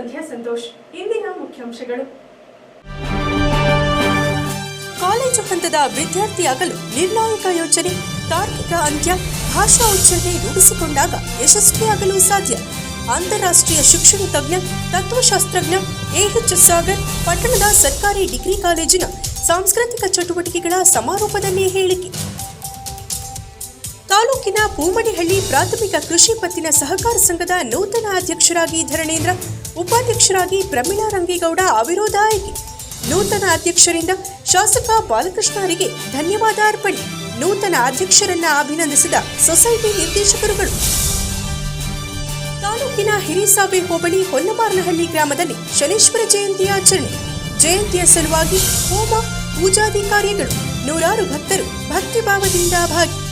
ಸಂಧ್ಯಾ ಸಂತೋಷ್, ಇಂದಿನ ಮುಖ್ಯಾಂಶಗಳು. ಕಾಲೇಜು ಹಂತದ ವಿದ್ಯಾರ್ಥಿಯಾಗಲು ನಿರ್ಣಾಯಕ ಯೋಚನೆ, ತಾರ್ಕಿಕ ಅಂತ್ಯ, ಭಾಷಾ ಉಚ್ಚಾರಣೆ ರೂಢಿಸಿಕೊಂಡಾಗ ಯಶಸ್ವಿಯಾಗಲು ಸಾಧ್ಯ. ಅಂತಾರಾಷ್ಟ್ರೀಯ ಶಿಕ್ಷಣ ತಜ್ಞ, ತತ್ವಶಾಸ್ತ್ರಜ್ಞ ಎಎಚ್ ಸಾಗರ್, ಪಟ್ಟಣದ ಸರ್ಕಾರಿ ಡಿಗ್ರಿ ಕಾಲೇಜಿನ ಸಾಂಸ್ಕೃತಿಕ ಚಟುವಟಿಕೆಗಳ ಸಮಾರೋಪದಲ್ಲಿ ಹೇಳಿಕೆ. ತಾಲೂಕಿನ ಪೂಮಡಿಹಳ್ಳಿ ಪ್ರಾಥಮಿಕ ಕೃಷಿ ಪತ್ತಿನ ಸಹಕಾರ ಸಂಘದ ನೂತನ ಅಧ್ಯಕ್ಷರಾಗಿ ಧರಣೇಂದ್ರ ಉಪಾಧ್ಯಕ್ಷರಾಗಿ ಪ್ರಮೀಳಾ ರಂಗೇಗೌಡ ಅವಿರೋಧ ಆಯ್ಕೆ. ನೂತನ ಅಧ್ಯಕ್ಷರಿಂದ ಶಾಸಕ ಬಾಲಕೃಷ್ಣರಿಗೆ ಧನ್ಯವಾದ ಅರ್ಪಣೆ. ನೂತನ ಅಧ್ಯಕ್ಷರನ್ನ ಅಭಿನಂದಿಸಿದ ಸೊಸೈಟಿ ನಿರ್ದೇಶಕರುಗಳು. ತಾಲೂಕಿನ ಹಿರಿಸಾಬೆ ಹೋಬಳಿ ಹೊನ್ನಮಾರ್ನಹಳ್ಳಿ ಗ್ರಾಮದಲ್ಲಿ ಶನೇಶ್ವರ ಜಯಂತಿ ಆಚರಣೆ. ಜಯಂತಿಯ ಸಲುವಾಗಿ ಹೋಮ ಪೂಜಾದಿ ಕಾರ್ಯಗಳು. ನೂರಾರು ಭಕ್ತರು ಭಕ್ತಿಭಾವದಿಂದ ಭಾಗಿ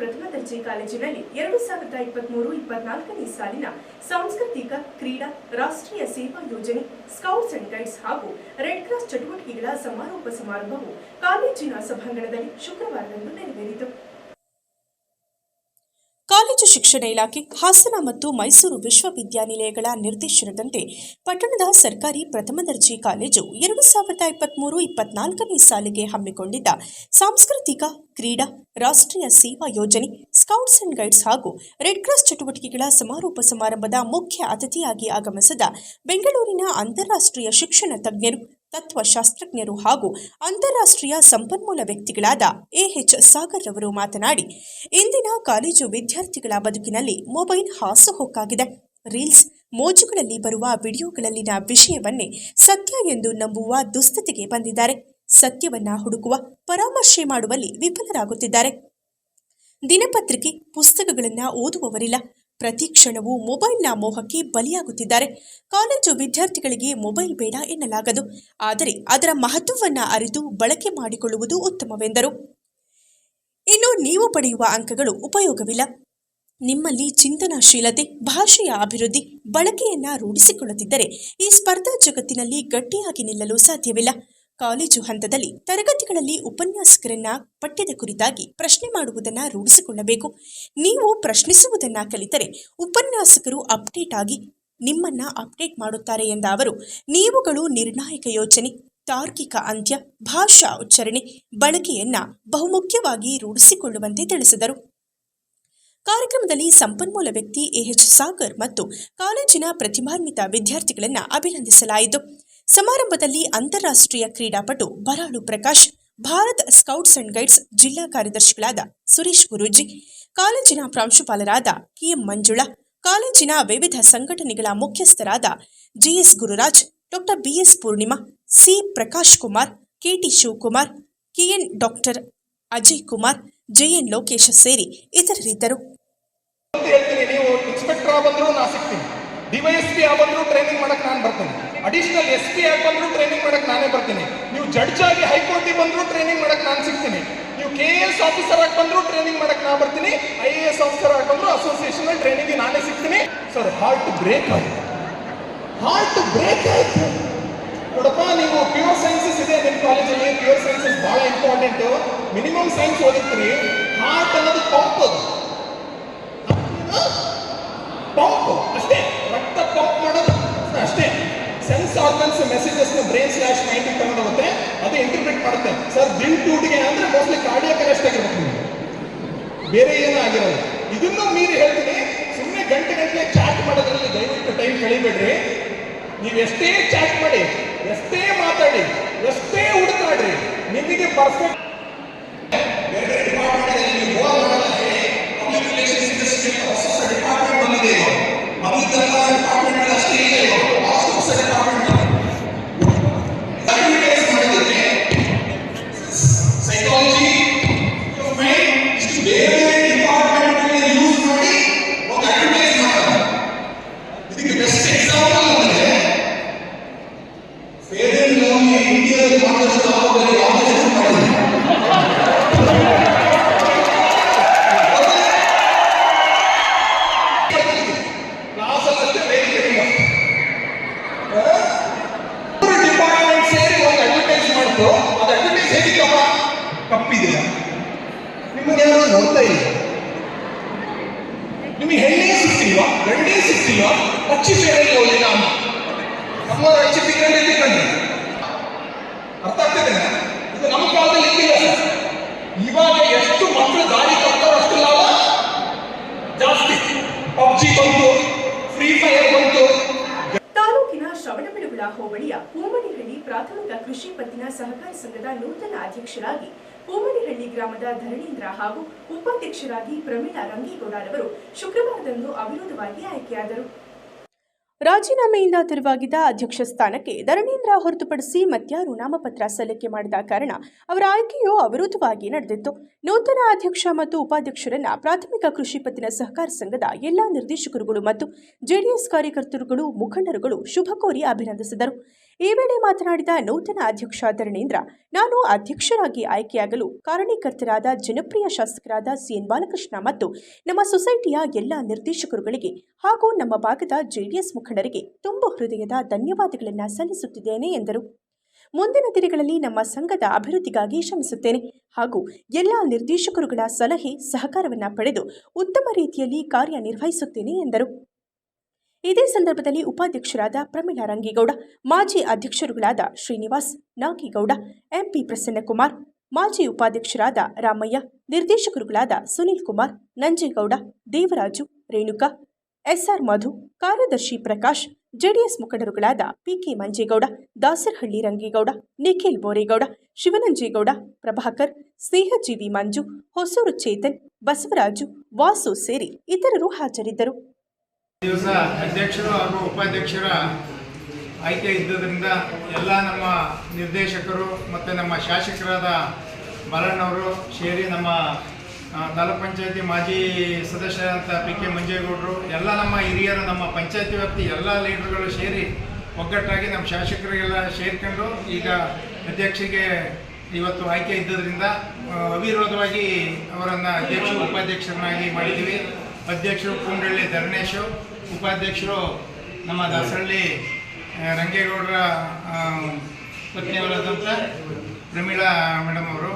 ಪ್ರಥಮ ದರ್ಜೆ ಕಾಲೇಜಿನಲ್ಲಿ ಎರಡು ಸಾವಿರದ ಇಪ್ಪತ್ಮೂರು ಇಪ್ಪತ್ನಾಲ್ಕನೇ ಸಾಲಿನ ಸಾಂಸ್ಕೃತಿಕ ಕ್ರೀಡಾ ರಾಷ್ಟ್ರೀಯ ಸೇವಾ ಯೋಜನೆ ಸ್ಕೌಟ್ಸ್ ಅಂಡ್ ಗೈಡ್ಸ್ ಹಾಗೂ ರೆಡ್ ಕ್ರಾಸ್ ಚಟುವಟಿಕೆಗಳ ಸಮಾರೋಪ ಸಮಾರಂಭವು ಕಾಲೇಜಿನ ಸಭಾಂಗಣದಲ್ಲಿ ಶುಕ್ರವಾರದಂದು ನೆರವೇರಿತು. ಶಿಕ್ಷಣ ಇಲಾಖೆ, ಹಾಸನ ಮತ್ತು ಮೈಸೂರು ವಿಶ್ವವಿದ್ಯಾನಿಲಯಗಳ ನಿರ್ದೇಶನದಂತೆ ಪಟ್ಟಣದ ಸರ್ಕಾರಿ ಪ್ರಥಮ ದರ್ಜೆ ಕಾಲೇಜು ಎರಡು ಸಾವಿರದ ಇಪ್ಪತ್ಮೂರು ಇಪ್ಪತ್ನಾಲ್ಕನೇ ಸಾಲಿಗೆ ಹಮ್ಮಿಕೊಂಡಿದ್ದ ಸಾಂಸ್ಕೃತಿಕ ಕ್ರೀಡಾ ರಾಷ್ಟ್ರೀಯ ಸೇವಾ ಯೋಜನೆ, ಸ್ಕೌಟ್ಸ್ ಅಂಡ್ ಗೈಡ್ಸ್ ಹಾಗೂ ರೆಡ್ ಕ್ರಾಸ್ ಚಟುವಟಿಕೆಗಳ ಸಮಾರೋಪ ಸಮಾರಂಭದ ಮುಖ್ಯ ಅತಿಥಿಯಾಗಿ ಆಗಮಿಸಿದ ಬೆಂಗಳೂರಿನ ಅಂತಾರಾಷ್ಟ್ರೀಯ ಶಿಕ್ಷಣ ತಜ್ಞರು ತತ್ವಶಾಸ್ತ್ರಜ್ಞರು ಹಾಗೂ ಅಂತಾರಾಷ್ಟ್ರೀಯ ಸಂಪನ್ಮೂಲ ವ್ಯಕ್ತಿಗಳಾದ ಎಎಚ್ ಸಾಗರ್ ರವರು ಮಾತನಾಡಿ, ಇಂದಿನ ಕಾಲೇಜು ವಿದ್ಯಾರ್ಥಿಗಳ ಬದುಕಿನಲ್ಲಿ ಮೊಬೈಲ್ ಹಾಸುಹೊಕ್ಕಾಗಿದೆ. ರೀಲ್ಸ್, ಮೋಜುಗಳಲ್ಲಿ ಬರುವ ವಿಡಿಯೋಗಳಲ್ಲಿನ ವಿಷಯವನ್ನೇ ಸತ್ಯ ಎಂದು ನಂಬುವ ದುಸ್ಥಿತಿಗೆ ಬಂದಿದ್ದಾರೆ. ಸತ್ಯವನ್ನ ಹುಡುಕುವ, ಪರಾಮರ್ಶೆ ಮಾಡುವಲ್ಲಿ ವಿಫಲರಾಗುತ್ತಿದ್ದಾರೆ. ದಿನಪತ್ರಿಕೆ, ಪುಸ್ತಕಗಳನ್ನು ಓದುವವರಿಲ್ಲ. ಪ್ರತಿ ಕ್ಷಣವೂ ಮೊಬೈಲ್ನ ಮೋಹಕ್ಕೆ ಬಲಿಯಾಗುತ್ತಿದ್ದಾರೆ. ಕಾಲೇಜು ವಿದ್ಯಾರ್ಥಿಗಳಿಗೆ ಮೊಬೈಲ್ ಬೇಡ ಎನ್ನಲಾಗದು. ಆದರೆ ಅದರ ಮಹತ್ವವನ್ನು ಅರಿತು ಬಳಕೆ ಮಾಡಿಕೊಳ್ಳುವುದು ಉತ್ತಮವೆಂದರು. ಇನ್ನು ನೀವು ಪಡೆಯುವ ಅಂಕಗಳು ಉಪಯೋಗವಿಲ್ಲ. ನಿಮ್ಮಲ್ಲಿ ಚಿಂತನಾಶೀಲತೆ, ಭಾಷೆಯ ಅಭಿವೃದ್ಧಿ, ಬಳಕೆಯನ್ನ ರೂಢಿಸಿಕೊಳ್ಳುತ್ತಿದ್ದರೆ ಈ ಸ್ಪರ್ಧಾ ಜಗತ್ತಿನಲ್ಲಿ ಗಟ್ಟಿಯಾಗಿ ನಿಲ್ಲಲು ಸಾಧ್ಯವಿಲ್ಲ. ಕಾಲೇಜು ಹಂತದಲ್ಲಿ ತರಗತಿಗಳಲ್ಲಿ ಉಪನ್ಯಾಸಕರನ್ನ ಪಠ್ಯದ ಕುರಿತಾಗಿ ಪ್ರಶ್ನೆ ಮಾಡುವುದನ್ನ ರೂಢಿಸಿಕೊಳ್ಳಬೇಕು. ನೀವು ಪ್ರಶ್ನಿಸುವುದನ್ನ ಕಲಿತರೆ ಉಪನ್ಯಾಸಕರು ಅಪ್ಡೇಟ್ ಆಗಿ ನಿಮ್ಮನ್ನ ಅಪ್ಡೇಟ್ ಮಾಡುತ್ತಾರೆ ಎಂದ ಅವರು, ನೀವುಗಳು ನಿರ್ಣಾಯಕ ಯೋಚನೆ, ತಾರ್ಕಿಕ ಅಂತ್ಯ, ಭಾಷಾ ಉಚ್ಚಾರಣೆ, ಬಳಕೆಯನ್ನ ಬಹುಮುಖ್ಯವಾಗಿ ರೂಢಿಸಿಕೊಳ್ಳುವಂತೆ ತಿಳಿಸಿದರು. ಕಾರ್ಯಕ್ರಮದಲ್ಲಿ ಸಂಪನ್ಮೂಲ ವ್ಯಕ್ತಿ ಎಚ್ ಸಾಗರ್ ಮತ್ತು ಕಾಲೇಜಿನ ಪ್ರತಿಭಾನ್ವಿತ ವಿದ್ಯಾರ್ಥಿಗಳನ್ನು ಅಭಿನಂದಿಸಲಾಯಿತು. ಸಮಾರಂಭದಲ್ಲಿ ಅಂತಾರಾಷ್ಟ್ರೀಯ ಕ್ರೀಡಾಪಟು Baralu Prakash, Bharat scouts and guides ಜಿಲ್ಲಾ ಕಾರ್ಯದರ್ಶಿಗಳಾದ ಸುರೇಶ್ ಗುರೂಜಿ, ಕಾಲೇಜಿನ ಪ್ರಾಂಶುಪಾಲರಾದ ಕೆಎಂ ಮಂಜುಳಾ, ಕಾಲೇಜಿನ ವಿವಿಧ ಸಂಘಟನೆಗಳ ಮುಖ್ಯಸ್ಥರಾದ GS Gururaj, doctor BS Poornima, C. Prakash Kumar, KT Shivakumar, KN doctor Ajay Kumar, JN Lokesh ಸೇರಿ ಇತರರಿದ್ದರು. ಟ್ರೈನಿಂಗ್ ಅಡಿಷನಲ್ ಎಸ್ ಪಿ ಆಗಿ ಬಂದರೂ ಟ್ರೈನಿಂಗ್ ಮಾಡಕ್ಕೆ ನಾನೇ ಬರ್ತೀನಿ. ನೀವು ಜಡ್ಜ್ ಆಗಿ ಹೈಕೋರ್ಟಿಗೆ ಬಂದರೂ ಟ್ರೈನಿಂಗ್ ಮಾಡಕ್ಕೆ ನಾನು ಸಿಗ್ತೀನಿ. ನೀವು ಕೆ ಎ ಎಸ್ ಆಫೀಸರ್ ಆಗಿ ಬಂದರೂ ಟ್ರೈನಿಂಗ್ ಮಾಡಕ್ಕೆ ನಾನು ಬರ್ತೀನಿ. ಐ ಎ ಎಸ್ ಆಫೀಸರ್ ಆಗಿ ಬಂದರೂ ಅಸೋಸಿಯೇಷನ್ ಟ್ರೈನಿಂಗ್ ನಾನೇ ಸಿಗ್ತೀನಿ. ಸರ್ ಹಾರ್ಟ್ ಬ್ರೇಕ್ ಆಯಿತು. ಹಾರ್ಟ್ ಬ್ರೇಕ್ ಆಯಿತು. ನೋಡಪ್ಪ, ನೀವು ಪ್ಯೂರ್ ಸೈನ್ಸಸ್ ಇದೆ ನಿಮ್ಮ ಕಾಲೇಜಲ್ಲಿ ಪ್ಯೂರ್ ಸೈನ್ಸಸ್ ಬಹಳ ಇಂಪಾರ್ಟೆಂಟ್ ಮಿನಿಮಮ್ ಸೈನ್ಸ್ ಓದಿರ್ತೀರಿ. ಹಾರ್ಟ್ ಅನ್ನೋದು ಸೆನ್ಸ್ ಮೆಸೇಜಸ್ನ ಬ್ರೈನ್ ಸ್ಲಾಶ್ ಮೈಂಡ್ ತಗೊಂಡು ಹೋಗುತ್ತೆ ಅದು ಇಂಟರ್ಪ್ರಿಟ್ ಮಾಡುತ್ತೆ. ಸರ್ ದಿಲ್ ಟೂಟಿಗೆ ಅಂದ್ರೆ ಮೋಸ್ಟ್ಲಿ ಕಾರ್ಡಿಯಾಕ್ ಅರೆಸ್ಟ್ ಆಗಿರ್ಬೇಕು ನಿಮಗೆ. ಬೇರೆ ಏನೂ ಆಗಿರಲ್ಲ. ಇದನ್ನ ಮೀರಿ ಹೇಳ್ತೀನಿ. ಸುಮ್ಮನೆ ಗಂಟೆ ಗಂಟೆ ಚಾಟ್ ಮಾಡೋದ್ರಲ್ಲಿ ದಯವಿಟ್ಟು ಟೈಮ್ ಕಳಿಬೇಡ್ರಿ. ನೀವು ಎಷ್ಟೇ ಚಾಟ್ ಮಾಡಿ, ಎಷ್ಟೇ ಮಾತಾಡಿ, ಎಷ್ಟೇ ಹುಡುಕಾಡ್ರಿ, ನಿಮಗೆ ಪರ್ಫೆಕ್ಟ್ ಹೋಬಳಿಯ ಪೂಮನಿಹಳ್ಳಿ ಪ್ರಾಥಮಿಕ ಕೃಷಿ ಪತ್ತಿನ ಸಹಕಾರ ಸಂಘದ ನೂತನ ಅಧ್ಯಕ್ಷರಾಗಿ ಪೂಮನಿಹಳ್ಳಿ ಗ್ರಾಮದ ಧರಣೇಂದ್ರ ಹಾಗೂ ಉಪಾಧ್ಯಕ್ಷರಾಗಿ ಪ್ರಮೀಳಾ ರಂಗೇಗೌಡರವರು ಶುಕ್ರವಾರದಂದು ಅವಿರೋಧವಾಗಿ ಆಯ್ಕೆಯಾದರು. ರಾಜೀನಾಮೆಯಿಂದ ತೆರವಾಗಿದ್ದ ಅಧ್ಯಕ್ಷ ಸ್ಥಾನಕ್ಕೆ ಧರಣೇಂದ್ರ ಹೊರತುಪಡಿಸಿ ಮತ್ಯಾರು ನಾಮಪತ್ರ ಸಲ್ಲಿಕೆ ಮಾಡಿದ ಕಾರಣ ಅವರ ಆಯ್ಕೆಯು ಅವಿರೋಧವಾಗಿ ನಡೆದಿತ್ತು. ನೂತನ ಅಧ್ಯಕ್ಷ ಮತ್ತು ಉಪಾಧ್ಯಕ್ಷರನ್ನ ಪ್ರಾಥಮಿಕ ಕೃಷಿ ಪತ್ತಿನ ಸಹಕಾರ ಸಂಘದ ಎಲ್ಲಾ ನಿರ್ದೇಶಕರುಗಳು ಮತ್ತು ಜೆಡಿಎಸ್ ಕಾರ್ಯಕರ್ತರುಗಳು ಮುಖಂಡರುಗಳು ಶುಭ ಕೋರಿ ಅಭಿನಂದಿಸಿದರು. ಈ ವೇಳೆ ಮಾತನಾಡಿದ ನೂತನ ಅಧ್ಯಕ್ಷ ಧರಣೇಂದ್ರ ನಾನು ಅಧ್ಯಕ್ಷರಾಗಿ ಆಯ್ಕೆಯಾಗಲು ಕಾರಣೀಕರ್ತರಾದ ಜನಪ್ರಿಯ ಶಾಸಕರಾದ ಸಿಎನ್ ಬಾಲಕೃಷ್ಣ ಮತ್ತು ನಮ್ಮ ಸೊಸೈಟಿಯ ಎಲ್ಲ ನಿರ್ದೇಶಕರುಗಳಿಗೆ ಹಾಗೂ ನಮ್ಮ ಭಾಗದ ಜೆಡಿಎಸ್ ಮುಖಂಡರಿಗೆ ತುಂಬು ಹೃದಯದ ಧನ್ಯವಾದಗಳನ್ನು ಸಲ್ಲಿಸುತ್ತಿದ್ದೇನೆ ಎಂದರು. ಮುಂದಿನ ದಿನಗಳಲ್ಲಿ ನಮ್ಮ ಸಂಘದ ಅಭಿವೃದ್ಧಿಗಾಗಿ ಶ್ರಮಿಸುತ್ತೇನೆ ಹಾಗೂ ಎಲ್ಲ ನಿರ್ದೇಶಕರುಗಳ ಸಲಹೆ ಸಹಕಾರವನ್ನು ಪಡೆದು ಉತ್ತಮ ರೀತಿಯಲ್ಲಿ ಕಾರ್ಯನಿರ್ವಹಿಸುತ್ತೇನೆ ಎಂದರು. ಇದೇ ಸಂದರ್ಭದಲ್ಲಿ ಉಪಾಧ್ಯಕ್ಷರಾದ ಪ್ರಮೀಳಾ ರಂಗೇಗೌಡ, ಮಾಜಿ ಅಧ್ಯಕ್ಷರುಗಳಾದ ಶ್ರೀನಿವಾಸ್ ನಾಗೇಗೌಡ, ಎಂಪಿ ಪ್ರಸನ್ನಕುಮಾರ್, ಮಾಜಿ ಉಪಾಧ್ಯಕ್ಷರಾದ ರಾಮಯ್ಯ, ನಿರ್ದೇಶಕರುಗಳಾದ ಸುನೀಲ್ ಕುಮಾರ್, ನಂಜೇಗೌಡ, ದೇವರಾಜು, ರೇಣುಕಾ, ಎಸ್ಆರ್ ಮಧು, ಕಾರ್ಯದರ್ಶಿ ಪ್ರಕಾಶ್, ಜೆಡಿಎಸ್ ಮುಖಂಡರುಗಳಾದ ಪಿಕೆ ಮಂಜೇಗೌಡ, ದಾಸರಹಳ್ಳಿ ರಂಗೇಗೌಡ, ನಿಖಿಲ್ ಬೋರೇಗೌಡ, ಶಿವನಂಜೇಗೌಡ, ಪ್ರಭಾಕರ್, ಸ್ನೇಹಜೀವಿ ಮಂಜು, ಹೊಸೂರು ಚೇತನ್, ಬಸವರಾಜು, ವಾಸು ಸೇರಿ ಇತರರು ಹಾಜರಿದ್ದರು. ದಿವಸ ಅಧ್ಯಕ್ಷರು ಹಾಗೂ ಉಪಾಧ್ಯಕ್ಷರ ಆಯ್ಕೆ ಇದ್ದದರಿಂದ ಎಲ್ಲ ನಮ್ಮ ನಿರ್ದೇಶಕರು ಮತ್ತು ನಮ್ಮ ಶಾಸಕರಾದ ಬಾಲಣ್ಣವರು ಸೇರಿ ನಮ್ಮ ತಾಲೂಕು ಪಂಚಾಯತಿ ಮಾಜಿ ಸದಸ್ಯರಾದಂಥ ಪಿ ಕೆ ಮಂಜೇಗೌಡರು, ಎಲ್ಲ ನಮ್ಮ ಹಿರಿಯರು, ನಮ್ಮ ಪಂಚಾಯತಿ ವ್ಯಾಪ್ತಿ ಎಲ್ಲ ಲೀಡರ್ಗಳು ಸೇರಿ ಒಗ್ಗಟ್ಟಾಗಿ ನಮ್ಮ ಶಾಸಕರಿಗೆಲ್ಲ ಸೇರ್ಕೊಂಡು ಈಗ ಅಧ್ಯಕ್ಷಿಗೆ ಇವತ್ತು ಆಯ್ಕೆ ಇದ್ದದರಿಂದ ಅವಿರೋಧವಾಗಿ ಅವರನ್ನು ಅಧ್ಯಕ್ಷ ಉಪಾಧ್ಯಕ್ಷರನ್ನಾಗಿ ಮಾಡಿದ್ದೀವಿ. ಅಧ್ಯಕ್ಷರು ಕುಂಡಳ್ಳಿ ಧರಣೇಶು ಉಪಾಧ್ಯಕ್ಷರು ನಮ್ಮ ದಾಸರಳ್ಳಿ ರಂಗೇಗೌಡರ ಪತ್ನಿಯವರಾದಂಥ ಪ್ರಮೀಳಾ ಮೇಡಮ್ ಅವರು.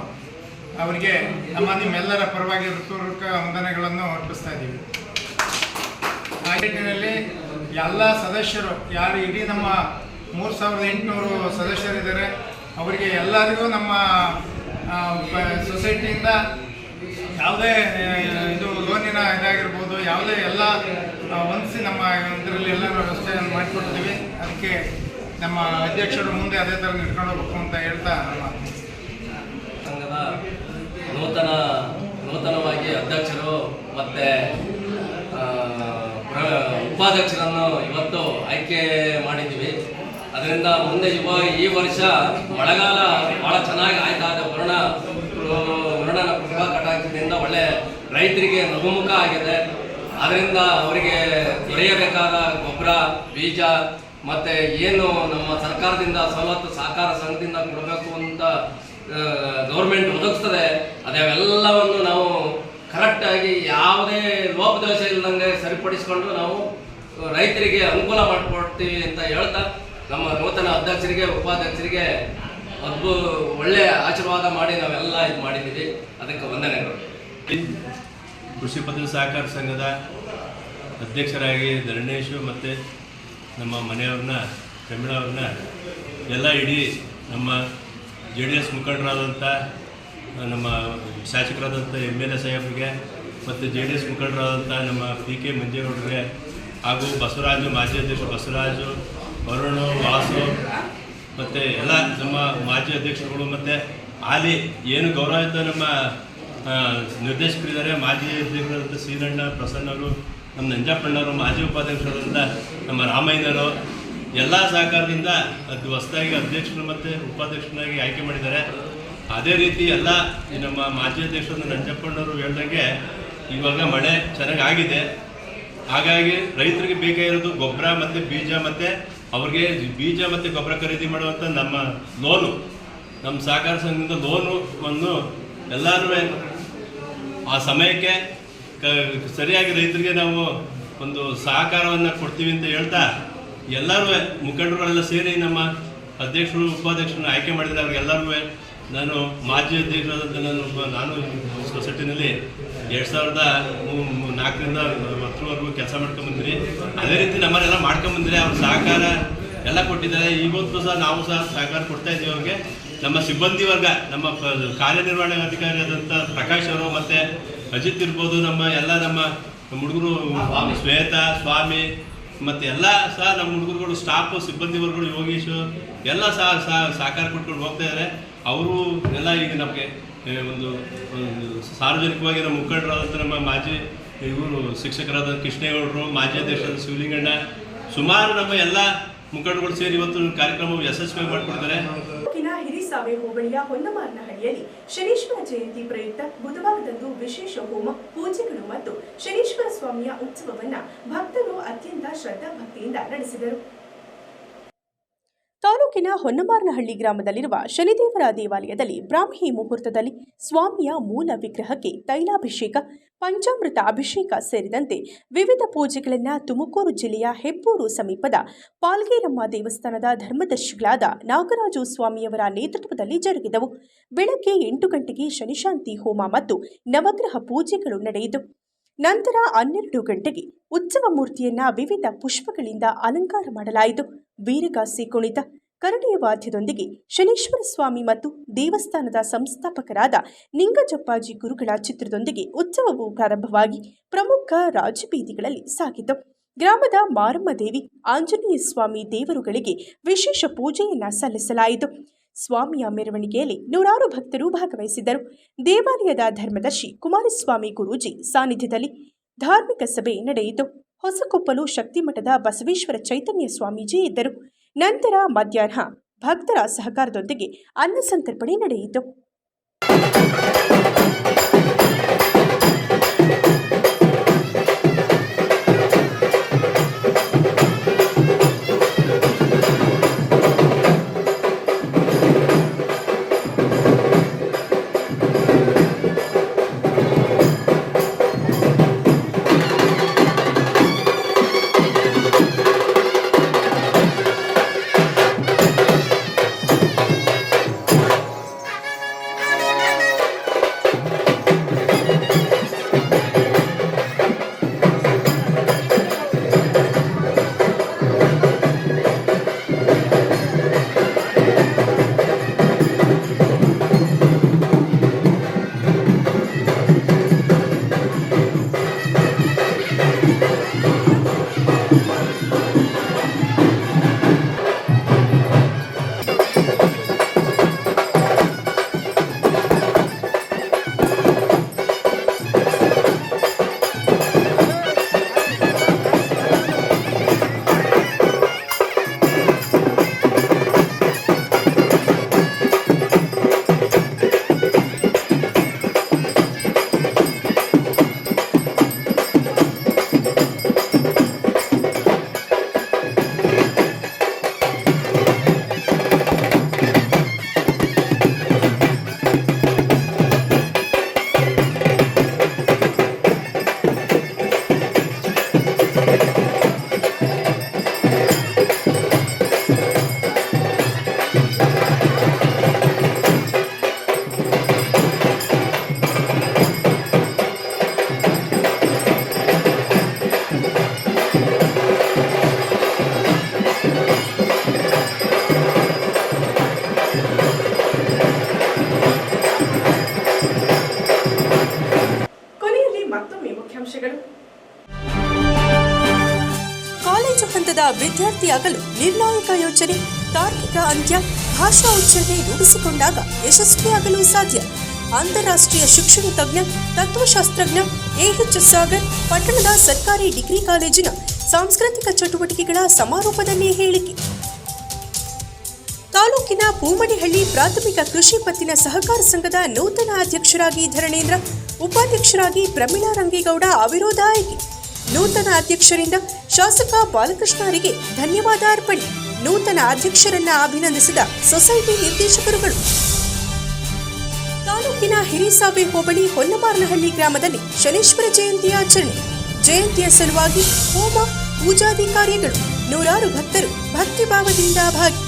ಅವರಿಗೆ ನಮ್ಮ ನಿಮ್ಮೆಲ್ಲರ ಪರವಾಗಿ ಹೃತ್ಪೂರ್ವಕ ವಂದನೆಗಳನ್ನು ಅರ್ಪಿಸ್ತಾ ಇದ್ದೀವಿ. ಎಲ್ಲ ಸದಸ್ಯರು, ಯಾರು ಇಡೀ ನಮ್ಮ ಮೂರು ಸಾವಿರದ ಎಂಟುನೂರು ಸದಸ್ಯರಿದ್ದಾರೆ, ಅವರಿಗೆ ಎಲ್ಲರಿಗೂ ನಮ್ಮ ಸೊಸೈಟಿಯಿಂದ ಯಾವುದೇ ಇದು ಲೋನಿನ ಇದಾಗಿರ್ಬೋದು, ಯಾವುದೇ ಎಲ್ಲ ಹೊಂದಿಸಿ ನಮ್ಮ ಇದರಲ್ಲಿ ಎಲ್ಲ ವ್ಯವಸ್ಥೆಯನ್ನು ಮಾಡಿಕೊಡ್ತೀವಿ ಅದಕ್ಕೆ ನಮ್ಮ ಅಧ್ಯಕ್ಷರು ಮುಂದೆ ಅದೇ ಥರ ನಡ್ಕೊಂಡು ಹೋಗ್ಬೇಕು ಅಂತ ಹೇಳ್ತಾ ನಮ್ಮ ಸಂಘದ ನೂತನ, ನೂತನವಾಗಿ ಅಧ್ಯಕ್ಷರು ಮತ್ತು ಉಪಾಧ್ಯಕ್ಷರನ್ನು ಇವತ್ತು ಆಯ್ಕೆ ಮಾಡಿದ್ದೀವಿ. ಅದರಿಂದ ಮುಂದೆ ಇವ ಈ ವರ್ಷ ಮಳೆಗಾಲ ಭಾಳ ಚೆನ್ನಾಗಿ ಆಯ್ತಾದ ವರುಣ ಕೃಪಾ ಕಟಾಕ್ಷದಿಂದ ಒಳ್ಳೆ ರೈತರಿಗೆ ನಗುಮುಖ ಆಗಿದೆ. ಅದರಿಂದ ಅವರಿಗೆ ದೊರೆಯಬೇಕಾದ ಗೊಬ್ಬರ, ಬೀಜ ಮತ್ತು ಏನು ನಮ್ಮ ಸರ್ಕಾರದಿಂದ ಸವಲತ್ತು ಸಹಕಾರ ಸಂಘದಿಂದ ಕೊಡಬೇಕು ಅಂತ ಗೌರ್ಮೆಂಟ್ ಒದಗಿಸ್ತದೆ. ಅದೆಲ್ಲವನ್ನು ನಾವು ಕರೆಕ್ಟಾಗಿ ಯಾವುದೇ ಲೋಪದೋಷ ಇಲ್ಲದಂಗೆ ಸರಿಪಡಿಸಿಕೊಂಡು ನಾವು ರೈತರಿಗೆ ಅನುಕೂಲ ಮಾಡಿಕೊಡ್ತೀವಿ ಅಂತ ಹೇಳ್ತಾ ನಮ್ಮ ನೂತನ ಅಧ್ಯಕ್ಷರಿಗೆ, ಉಪಾಧ್ಯಕ್ಷರಿಗೆ ಅದ್ಭು, ಒಳ್ಳೆ ಆಶೀರ್ವಾದ ಮಾಡಿ ನಾವೆಲ್ಲ ಇದು ಮಾಡಿದ್ದೀವಿ. ಅದಕ್ಕೆ ವಂದನೆಗಳು. ಕೃಷಿ ಪದ್ಧತಿ ಸಹಕಾರ ಸಂಘದ ಅಧ್ಯಕ್ಷರಾಗಿ ಧರಣೇಶು ಮತ್ತು ನಮ್ಮ ಮನೆಯವ್ರನ್ನ ಪ್ರಮೀಳವ್ರನ್ನ ಎಲ್ಲ ಇಡೀ ನಮ್ಮ ಜೆ ಡಿ ಎಸ್ ಮುಖಂಡರಾದಂಥ, ನಮ್ಮ ಶಾಸಕರಾದಂಥ ಎಂ ಎಲ್ ಎ ಸಾಹೇಬ್ರಿಗೆ ಮತ್ತು ಜೆ ಡಿ ಎಸ್ ಮುಖಂಡರಾದಂಥ ನಮ್ಮ ಪಿ ಕೆ ಮಂಜೇಗೌಡರಿಗೆ ಹಾಗೂ ಬಸವರಾಜು, ಮಾಜಿ ಅಧ್ಯಕ್ಷ ಬಸವರಾಜು, ವರುಣು, ವಾಸು ಮತ್ತು ಎಲ್ಲ ನಮ್ಮ ಮಾಜಿ ಅಧ್ಯಕ್ಷರುಗಳು ಮತ್ತು ಆಲಿ ಏನು ಗೌರವಿತ ನಮ್ಮ ನಿರ್ದೇಶಕರಿದ್ದಾರೆ. ಮಾಜಿ ಅಧ್ಯಕ್ಷರಾದಂಥ ಶ್ರೀರಣ್ಣ ಪ್ರಸನ್ನರು, ನಮ್ಮ ನಂಜಪ್ಪಣ್ಣವರು ಮಾಜಿ ಉಪಾಧ್ಯಕ್ಷರಾದಂಥ ನಮ್ಮ ರಾಮಯ್ಯನವರು ಎಲ್ಲ ಸಹಕಾರದಿಂದ ಅದು ಹೊಸದಾಗಿ ಅಧ್ಯಕ್ಷರು ಮತ್ತು ಉಪಾಧ್ಯಕ್ಷರಾಗಿ ಆಯ್ಕೆ ಮಾಡಿದ್ದಾರೆ. ಅದೇ ರೀತಿ ಎಲ್ಲ ನಮ್ಮ ಮಾಜಿ ಅಧ್ಯಕ್ಷರಾದ ನಂಜಪ್ಪಣ್ಣವರು ಹೇಳ್ದಂಗೆ ಇವಾಗ ಮಳೆ ಚೆನ್ನಾಗಿ ಆಗಿದೆ ಹಾಗಾಗಿ ರೈತರಿಗೆ ಬೇಕಾಗಿರೋದು ಗೊಬ್ಬರ ಮತ್ತು ಬೀಜ ಮತ್ತು ಅವ್ರಿಗೆ ಬೀಜ ಮತ್ತು ಗೊಬ್ಬರ ಖರೀದಿ ಮಾಡುವಂಥ ನಮ್ಮ ಲೋನು ನಮ್ಮ ಸಹಕಾರ ಸಂಘದಿಂದ ಲೋನು ಒಂದು ಎಲ್ಲರೂ ಆ ಸಮಯಕ್ಕೆ ಸರಿಯಾಗಿ ರೈತರಿಗೆ ನಾವು ಒಂದು ಸಹಕಾರವನ್ನು ಕೊಡ್ತೀವಿ ಅಂತ ಹೇಳ್ತಾ ಎಲ್ಲರೂ ಮುಖಂಡರುಗಳೆಲ್ಲ ಸೇರಿ ನಮ್ಮ ಅಧ್ಯಕ್ಷರು ಉಪಾಧ್ಯಕ್ಷರು ಆಯ್ಕೆ ಮಾಡಿದರೆ ಅವ್ರಿಗೆಲ್ಲರೂ ನಾನು ಮಾಜಿ ಅಧ್ಯಕ್ಷರಾದಂಥ ನಾನು ನಾನು ಸೊಸೈಟಿನಲ್ಲಿ ಎರಡು ಸಾವಿರದ ನಾಲ್ಕರಿಂದ ಹತ್ತರವರೆಗೂ ಕೆಲಸ ಮಾಡ್ಕೊಂಬಂದಿರಿ ಅದೇ ರೀತಿ ನಮ್ಮನ್ನೆಲ್ಲ ಮಾಡ್ಕೊಂಬಂದಿರಿ ಅವ್ರ ಸಹಕಾರ ಎಲ್ಲ ಕೊಟ್ಟಿದ್ದಾರೆ. ಇವತ್ತು ಸಹ ನಾವು ಸಹ ಸಹಕಾರ ಕೊಡ್ತಾ ಇದ್ದೀವಿ ಅವ್ರಿಗೆ. ನಮ್ಮ ಸಿಬ್ಬಂದಿ ವರ್ಗ ನಮ್ಮ ಪ- ಕಾರ್ಯನಿರ್ವಹಣಾಧಿಕಾರಿಯಾದಂಥ ಪ್ರಕಾಶ್ ಅವರು ಮತ್ತು ಅಜಿತ್ ಇರ್ಬೋದು ನಮ್ಮ ಎಲ್ಲ ನಮ್ಮ ಹುಡುಗರು ಶ್ವೇತಾ ಸ್ವಾಮಿ ಮತ್ತು ಎಲ್ಲ ಸಹ ನಮ್ಮ ಹುಡುಗರುಗಳು ಸ್ಟಾಫ್ ಸಿಬ್ಬಂದಿ ವರ್ಗಗಳು ಯೋಗೀಶು ಎಲ್ಲ ಸಹ ಸಹ ಸಹಕಾರ ಕೊಟ್ಕೊಂಡು ಹೋಗ್ತಾ ಇದ್ದಾರೆ ಅವರು ಎಲ್ಲ ಈಗ ನಮಗೆ ಒಂದು ಒಂದು ಸಾರ್ವಜನಿಕವಾಗಿ ನಮ್ಮ ಮುಖಂಡರಾದಂಥ ನಮ್ಮ ಮಾಜಿ ಇವರು ಶಿಕ್ಷಕರಾದ ಕೃಷ್ಣೇಗೌಡರು, ಮಾಜಿ ಅಧ್ಯಕ್ಷ ಶಿವಲಿಂಗಣ್ಣ, ಸುಮಾರು ನಮ್ಮ ಎಲ್ಲ ಮುಖಂಡರುಗಳು ಸೇರಿ ಇವತ್ತು ಕಾರ್ಯಕ್ರಮ ಯಶಸ್ವಿ ಮಾಡಿಕೊಡ್ತಾರೆ. ಹಿರಿಸಾವೆ ಹೋಬಳಿಯ ಹೊನ್ನಮಾರನಹಳ್ಳಿಯಲ್ಲಿ ಶನೀಶ್ವರ ಜಯಂತಿ ಪ್ರಯುಕ್ತ ಬುಧವಾರದಂದು ವಿಶೇಷ ಹೋಮ, ಪೂಜೆಗಳು ಮತ್ತು ಶನೀಶ್ವರ ಸ್ವಾಮಿಯ ಉತ್ಸವವನ್ನ ಭಕ್ತರು ಅತ್ಯಂತ ಶ್ರದ್ಧಾಭಕ್ತಿಯಿಂದ ನಡೆಸಿದರು. ತಾಲೂಕಿನ ಹೊನ್ನಮಾರನಹಳ್ಳಿ ಗ್ರಾಮದಲ್ಲಿರುವ ಶನಿದೇವರ ದೇವಾಲಯದಲ್ಲಿ ಬ್ರಾಹ್ಮಿ ಮುಹೂರ್ತದಲ್ಲಿ ಸ್ವಾಮಿಯ ಮೂಲ ವಿಗ್ರಹಕ್ಕೆ ತೈಲಾಭಿಷೇಕ, ಪಂಚಾಮೃತ ಅಭಿಷೇಕ ಸೇರಿದಂತೆ ವಿವಿಧ ಪೂಜೆಗಳನ್ನು ತುಮಕೂರು ಜಿಲ್ಲೆಯ ಹೆಬ್ಬೂರು ಸಮೀಪದ ಪಾಲ್ಗೇರಮ್ಮ ದೇವಸ್ಥಾನದ ಧರ್ಮದರ್ಶಿಗಳಾದ ನಾಗರಾಜು ಸ್ವಾಮಿಯವರ ನೇತೃತ್ವದಲ್ಲಿ ಜರುಗಿದವು. ಬೆಳಗ್ಗೆ ಎಂಟು ಗಂಟೆಗೆ ಶನಿಶಾಂತಿ ಹೋಮ ಮತ್ತು ನವಗ್ರಹ ಪೂಜೆಗಳು ನಡೆಯಿತು. ನಂತರ ಹನ್ನೆರಡು ಗಂಟೆಗೆ ಉತ್ಸವ ಮೂರ್ತಿಯನ್ನ ವಿವಿಧ ಪುಷ್ಪಗಳಿಂದ ಅಲಂಕಾರ ಮಾಡಲಾಯಿತು. ವೀರಗಾಸೆ ಕುಣಿತ ಕರಡಿಯ ವಾದ್ಯದೊಂದಿಗೆ ಶನೀಶ್ವರ ಸ್ವಾಮಿ ಮತ್ತು ದೇವಸ್ಥಾನದ ಸಂಸ್ಥಾಪಕರಾದ ನಿಂಗಜಪ್ಪಾಜಿ ಗುರುಗಳ ಚಿತ್ರದೊಂದಿಗೆ ಉತ್ಸವವು ಪ್ರಾರಂಭವಾಗಿ ಪ್ರಮುಖ ರಾಜಬೀದಿಗಳಲ್ಲಿ ಸಾಗಿತು. ಗ್ರಾಮದ ಮಾರಮ್ಮ ದೇವಿ ಆಂಜನೇಯ ಸ್ವಾಮಿ ದೇವರುಗಳಿಗೆ ವಿಶೇಷ ಪೂಜೆಯನ್ನ ಸಲ್ಲಿಸಲಾಯಿತು. ಸ್ವಾಮಿಯ ಮೆರವಣಿಗೆಯಲ್ಲಿ ನೂರಾರು ಭಕ್ತರು ಭಾಗವಹಿಸಿದ್ದರು. ದೇವಾಲಯದ ಧರ್ಮದರ್ಶಿ ಕುಮಾರಸ್ವಾಮಿ ಗುರೂಜಿ ಸಾನ್ನಿಧ್ಯದಲ್ಲಿ ಧಾರ್ಮಿಕ ಸಭೆ ನಡೆಯಿತು. ಹೊಸಕೊಪ್ಪಲು ಶಕ್ತಿಮಠದ ಬಸವೇಶ್ವರ ಚೈತನ್ಯ ಸ್ವಾಮೀಜಿ ಇದ್ದರು. ನಂತರ ಮಧ್ಯಾಹ್ನ ಭಕ್ತರ ಸಹಕಾರದೊಂದಿಗೆ ಅನ್ನ ಸಂತರ್ಪಣೆ ನಡೆಯಿತು. ವಿದ್ಯಾರ್ಥಿಯಾಗಲು ನಿರ್ಣಾಯಕ ಯೋಚನೆ, ತಾರ್ಕಿಕ ಅಂತ್ಯ, ಭಾಷಾ ಉಚ್ಚಾರಣೆ ರೂಢಿಸಿಕೊಂಡಾಗ ಯಶಸ್ವಿಯಾಗಲು ಸಾಧ್ಯ. ಅಂತಾರಾಷ್ಟ್ರೀಯ ಶಿಕ್ಷಣ ತಜ್ಞ, ತತ್ವಶಾಸ್ತ್ರಜ್ಞ ಎಎಚ್ ಸಾಗರ್, ಪಟ್ಟಣದ ಸರ್ಕಾರಿ ಡಿಗ್ರಿ ಕಾಲೇಜಿನ ಸಾಂಸ್ಕೃತಿಕ ಚಟುವಟಿಕೆಗಳ ಸಮಾರೋಪದಲ್ಲಿ ಹೇಳಿಕೆ. ತಾಲೂಕಿನ ಪೂಮಡಿಹಳ್ಳಿ ಪ್ರಾಥಮಿಕ ಕೃಷಿ ಪತ್ತಿನ ಸಹಕಾರ ಸಂಘದ ನೂತನ ಅಧ್ಯಕ್ಷರಾಗಿ ಧರಣೇಂದ್ರ, ಉಪಾಧ್ಯಕ್ಷರಾಗಿ ಪ್ರಮೀಳಾ ರಂಗೇಗೌಡ ಅವಿರೋಧ ಆಯ್ಕೆ. ನೂತನ ಅಧ್ಯಕ್ಷರಿಂದ ಶಾಸಕ ಬಾಲಕೃಷ್ಣರಿಗೆ ಧನ್ಯವಾದ ಅರ್ಪಣೆ. ನೂತನ ಅಧ್ಯಕ್ಷರನ್ನ ಅಭಿನಂದಿಸಿದ ಸೊಸೈಟಿ ನಿರ್ದೇಶಕರುಗಳು. ತಾಲೂಕಿನ ಹಿರಿಸಾವೆ ಹೋಬಳಿ ಹೊನ್ನಮಾರನಹಳ್ಳಿ ಗ್ರಾಮದಲ್ಲಿ ಶನೇಶ್ವರ ಜಯಂತಿ ಆಚರಣೆ. ಜಯಂತಿಯ ಸಲುವಾಗಿ ಹೋಮ, ಪೂಜಾದಿ ಕಾರ್ಯಗಳು. ನೂರಾರು ಭಕ್ತರು ಭಕ್ತಿಭಾವದಿಂದ ಭಾಗಿ